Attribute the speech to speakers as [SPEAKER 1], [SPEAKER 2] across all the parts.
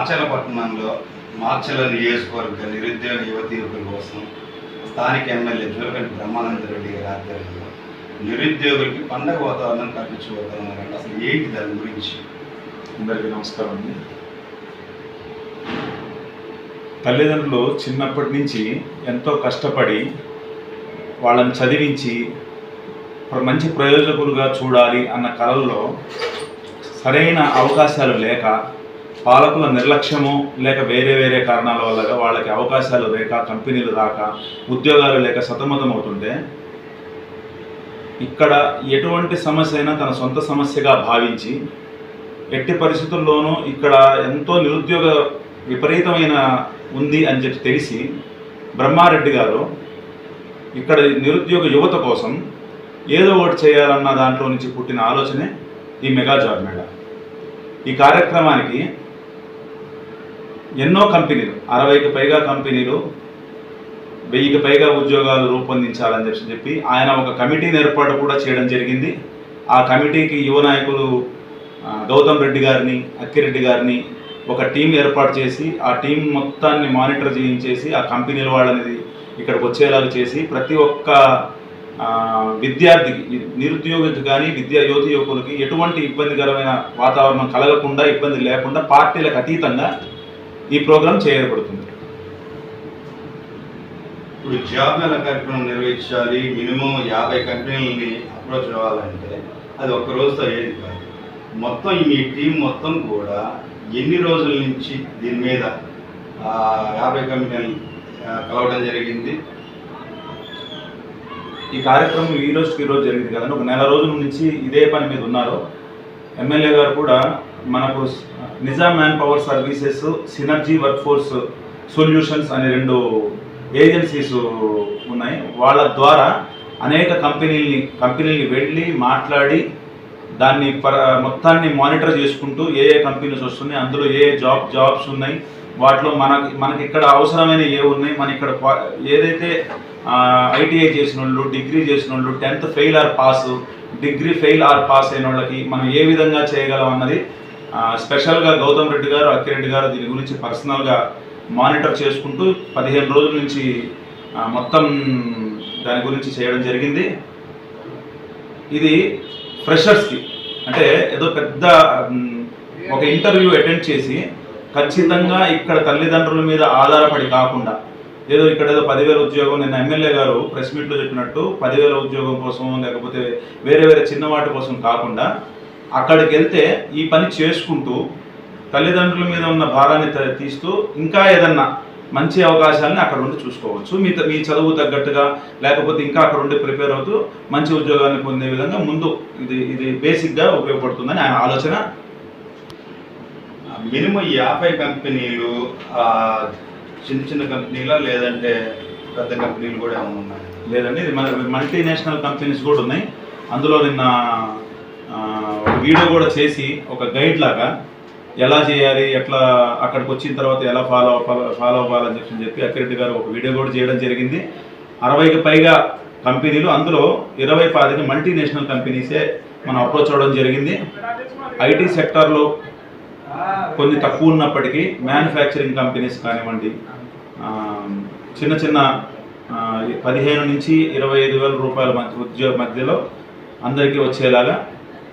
[SPEAKER 1] మార్చలపట్నంలో మార్చల నియోజకవర్గ నిరుద్యోగ యువతి యువకుల కోసం స్థానిక ఎమ్మెల్యే జోగంటి బ్రహ్మానంద రెడ్డి గారి ఆధ్వర్యంలో నిరుద్యోగులకి పండగ వాతావరణం కల్పించబోతున్నారంటే అసలు ఏంటి దాని గురించి?
[SPEAKER 2] అందరికీ నమస్కారం అండి. తల్లిదండ్రులు చిన్నప్పటి నుంచి ఎంతో కష్టపడి వాళ్ళని చదివించి మంచి ప్రయోజకులుగా చూడాలి అన్న కళల్లో సరైన అవకాశాలు లేక పాలకుల నిర్లక్ష్యము లేక వేరే వేరే కారణాల వల్ల వాళ్ళకి అవకాశాలు లేక కంపెనీలు రాక ఉద్యోగాలు లేక సతమతం అవుతుంటే ఇక్కడ ఎటువంటి సమస్య అయినా తన సొంత సమస్యగా భావించి ఎట్టి పరిస్థితుల్లోనూ ఇక్కడ ఎంతో నిరుద్యోగ విపరీతమైన ఉంది అని చెప్పి తెలిసి బ్రహ్మారెడ్డి గారు ఇక్కడ నిరుద్యోగ యువత కోసం ఏదో ఒకటి చేయాలన్న దాంట్లో నుంచి పుట్టిన ఆలోచనే ఈ మెగా జాబ్ మేళా. ఈ కార్యక్రమానికి ఎన్నో కంపెనీలు అరవైకి పైగా కంపెనీలు వెయ్యికి పైగా ఉద్యోగాలు రూపొందించాలని చెప్పి చెప్పి ఆయన ఒక కమిటీని ఏర్పాటు కూడా చేయడం జరిగింది. ఆ కమిటీకి యువ నాయకులు గౌతమ్ రెడ్డి గారిని అక్కిరెడ్డి గారిని ఒక టీం ఏర్పాటు చేసి ఆ టీం మొత్తాన్ని మానిటర్ చేయించేసి ఆ కంపెనీల వాళ్ళని ఇక్కడికి వచ్చేలాగా చేసి ప్రతి ఒక్క విద్యార్థికి నిరుద్యోగికి కానీ విద్యా యువతి యువకులకి ఎటువంటి ఇబ్బందికరమైన వాతావరణం కలగకుండా ఇబ్బంది లేకుండా పార్టీలకు అతీతంగా ఈ ప్రోగ్రాం చేయబడుతుంది.
[SPEAKER 1] ఇప్పుడు జాబ్ మేళ కార్యక్రమం నిర్వహించాలి మినిమం యాభై కంపెనీలని అప్రోచ్ అవ్వాలంటే అది ఒక్క రోజుతో అయ్యేది కాదు. మొత్తం మీ టీం మొత్తం కూడా ఎన్ని రోజుల నుంచి దీని మీద యాభై కంపెనీలు కలవడం జరిగింది?
[SPEAKER 2] ఈ కార్యక్రమం ఈ రోజుకి ఈ రోజు జరిగింది కదండి. ఒక నెల రోజుల నుంచి ఇదే పని మీద ఉన్నారు. ఎమ్మెల్యే గారు కూడా మనకు Nizam man power services synergy work force solutions అనే రెండు ఏజెన్సీస్ ఉన్నాయి. వాళ్ళ ద్వారా అనేక కంపెనీల్ని కంపెనీల్ని వెళ్ళి మాట్లాడి దాన్ని పర మొత్తాన్ని మానిటర్ చేసుకుంటూ ఏ ఏ కంపెనీస్ వస్తున్నాయి అందులో ఏ జాబ్ జాబ్స్ ఉన్నాయి వాటిలో మనకి మనకి ఇక్కడ అవసరమైన ఏ ఉన్నాయి మన ఇక్కడ ఏదైతే ఐటీఐ చేసిన వాళ్ళు డిగ్రీ చేసిన వాళ్ళు tenth fail or pass degree fail or pass అయిన వాళ్ళకి మనం ఏ విధంగా చేయగలం అన్నది స్పెషల్గా గౌతమ్ రెడ్డి గారు అక్కిరెడ్డి గారు దీని గురించి పర్సనల్గా మానిటర్ చేసుకుంటూ పదిహేను రోజుల నుంచి మొత్తం దాని గురించి చేయడం జరిగింది. ఇది ఫ్రెషర్స్కి అంటే ఏదో పెద్ద ఒక ఇంటర్వ్యూ అటెండ్ చేసి ఖచ్చితంగా ఇక్కడ తల్లిదండ్రుల మీద ఆధారపడి కాకుండా ఏదో ఇక్కడ ఏదో పదివేల ఉద్యోగం నిన్న ఎమ్మెల్యే గారు ప్రెస్ మీట్లో చెప్పినట్టు పదివేల ఉద్యోగం కోసం లేకపోతే వేరే వేరే చిన్నవాటి కోసం కాకుండా అక్కడికి వెళ్తే ఈ పని చేసుకుంటూ తల్లిదండ్రుల మీద ఉన్న భారాన్ని తీస్తూ ఇంకా ఏదన్నా మంచి అవకాశాలని అక్కడ ఉండి చూసుకోవచ్చు. మీ మీ చదువు తగ్గట్టుగా లేకపోతే ఇంకా అక్కడ ఉండి ప్రిపేర్ అవుతూ మంచి ఉద్యోగాన్ని పొందే విధంగా ముందు ఇది ఇది బేసిక్గా ఉపయోగపడుతుందని ఆయన ఆలోచన.
[SPEAKER 1] మినిమం యాభై కంపెనీలు చిన్న చిన్న కంపెనీలా లేదంటే పెద్ద కంపెనీలు కూడా ఏమైనా ఉన్నాయి?
[SPEAKER 2] లేదండి ఇది మన మల్టీనేషనల్ కంపెనీస్ కూడా ఉన్నాయి. అందులో నిన్న వీడియో కూడా చేసి ఒక గైడ్ లాగా ఎలా చేయాలి ఎట్లా అక్కడికి వచ్చిన తర్వాత ఎలా ఫాలో ఫాలో అవ్వాలని చెప్పి చెప్పి అక్కిరెడ్డి గారు ఒక వీడియో కూడా చేయడం జరిగింది. అరవైకి పైగా కంపెనీలు అందులో ఇరవై పాతిక మల్టీనేషనల్ కంపెనీసే మనం అప్రోచ్ అవ్వడం జరిగింది. ఐటీ సెక్టార్లో కొన్ని తక్కువ ఉన్నప్పటికీ మ్యానుఫ్యాక్చరింగ్ కంపెనీస్ కానివ్వండి చిన్న చిన్న పదిహేను నుంచి ఇరవై ఐదు వేల రూపాయల మధ్య ఉద్యోగ మధ్యలో అందరికీ వచ్చేలాగా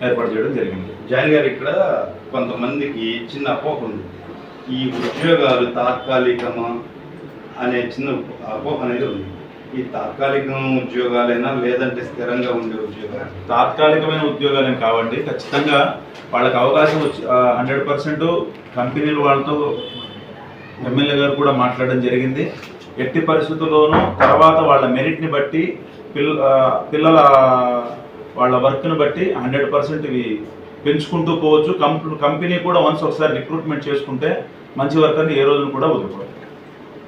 [SPEAKER 2] ఏర్పాటు చేయడం జరిగింది.
[SPEAKER 1] జాయిన్ గారు ఇక్కడ కొంతమందికి చిన్న అపోహ ఉంది. ఈ ఉద్యోగాలు తాత్కాలికమా అనే చిన్న అపోహ అనేది ఉంది. ఈ తాత్కాలికం ఉద్యోగాలైనా లేదంటే స్థిరంగా ఉండే ఉద్యోగాలు.
[SPEAKER 2] తాత్కాలికమైన ఉద్యోగాలు కావండి. ఖచ్చితంగా వాళ్ళకి అవకాశం వచ్చి హండ్రెడ్ పర్సెంట్ కంపెనీలు వాళ్ళతో ఎమ్మెల్యే గారు కూడా మాట్లాడడం జరిగింది. ఎట్టి పరిస్థితుల్లోనూ తర్వాత వాళ్ళ మెరిట్ని బట్టి పిల్ల పిల్లల వాళ్ళ వర్క్ని బట్టి హండ్రెడ్ పర్సెంట్ ఇవి పెంచుకుంటూ పోవచ్చు. కంప్ కంపెనీ కూడా వన్స్ ఒకసారి రిక్రూట్మెంట్ చేసుకుంటే మంచి వర్కర్ని ఏ రోజున కూడా వదులుకోవాలి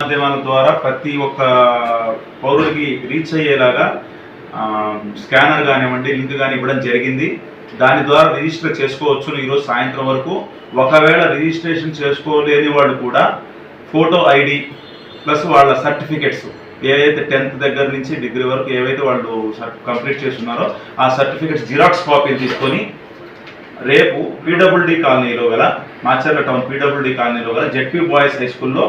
[SPEAKER 2] మాధ్యమాల ద్వారా ప్రతి ఒక్క పౌరుడికి రీచ్ అయ్యేలాగా స్కానర్ కానివ్వండి లింక్ కానీ ఇవ్వడం జరిగింది. దాని ద్వారా రిజిస్టర్ చేసుకోవచ్చు. ఈరోజు సాయంత్రం వరకు ఒకవేళ రిజిస్ట్రేషన్ చేసుకోలేని వాళ్ళు కూడా ఫోటో ఐడి ప్లస్ వాళ్ళ సర్టిఫికెట్స్ ఏవైతే టెన్త్ దగ్గర నుంచి డిగ్రీ వరకు ఏవైతే వాళ్ళు కంప్లీట్ చేస్తున్నారో ఆ సర్టిఫికేట్స్ జిరాక్స్ కాపీలు తీసుకొని రేపు పీడబ్ల్యూడి కాలనీలో గల మాచర్ల టౌన్ పీడబ్ల్యూడి కాలనీలో గల జెడ్పీ బాయ్స్ హై స్కూల్లో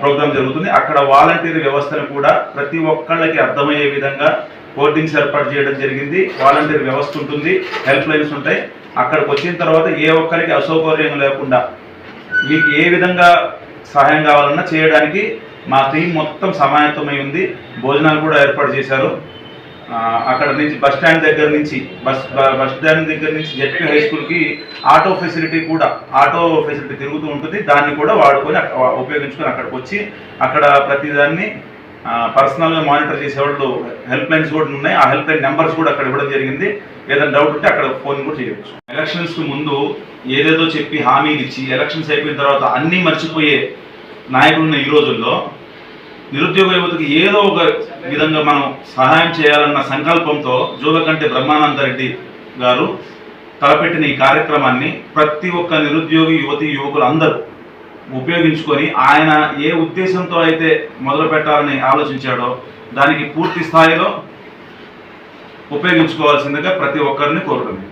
[SPEAKER 2] ప్రోగ్రామ్ జరుగుతుంది. అక్కడ వాలంటీర్ వ్యవస్థను కూడా ప్రతి ఒక్కళ్ళకి అర్థమయ్యే విధంగా హోర్డింగ్స్ ఏర్పాటు చేయడం జరిగింది. వాలంటీర్ వ్యవస్థ ఉంటుంది హెల్ప్ లైన్స్ ఉంటాయి. అక్కడికి వచ్చిన తర్వాత ఏ ఒక్కరికి అసౌకర్యం లేకుండా మీకు ఏ విధంగా సహాయం కావాలన్నా చేయడానికి మా టీం మొత్తం సమాయత్తమై ఉంది. భోజనాలు కూడా ఏర్పాటు చేశారు. అక్కడ నుంచి బస్ స్టాండ్ దగ్గర నుంచి బస్ బస్ స్టాండ్ దగ్గర నుంచి జెడ్పీ హై స్కూల్కి ఆటో ఫెసిలిటీ కూడా ఆటో ఫెసిలిటీ తిరుగుతూ ఉంటుంది. దాన్ని కూడా వాడుకొని ఉపయోగించుకొని అక్కడికి వచ్చి అక్కడ ప్రతిదాన్ని పర్సనల్గా మానిటర్ చేసేవాళ్ళు హెల్ప్ లైన్స్ కూడా ఉన్నాయి. ఆ హెల్ప్ లైన్ నెంబర్స్ కూడా అక్కడ ఇవ్వడం జరిగింది. ఏదైనా డౌట్ ఉంటే అక్కడ ఫోన్ కూడా చేయవచ్చు ఎలక్షన్స్కి ముందు ఏదేదో చెప్పి హామీలు ఇచ్చి ఎలక్షన్స్ అయిపోయిన తర్వాత అన్నీ మర్చిపోయే నాయకులు ఉన్న ఈ రోజుల్లో నిరుద్యోగ యువతకు ఏదో ఒక విధంగా మనం సహాయం చేయాలన్న సంకల్పంతో జోగకంటి బ్రహ్మానందరెడ్డి గారు తలపెట్టిన ఈ కార్యక్రమాన్ని ప్రతి ఒక్క నిరుద్యోగి యువతి యువకులు అందరూ ఉపయోగించుకొని ఆయన ఏ ఉద్దేశంతో అయితే మొదలు పెట్టాలని ఆలోచించాడో దానికి పూర్తి స్థాయిలో ఉపయోగించుకోవాల్సిందిగా ప్రతి ఒక్కరిని కోరుతుంది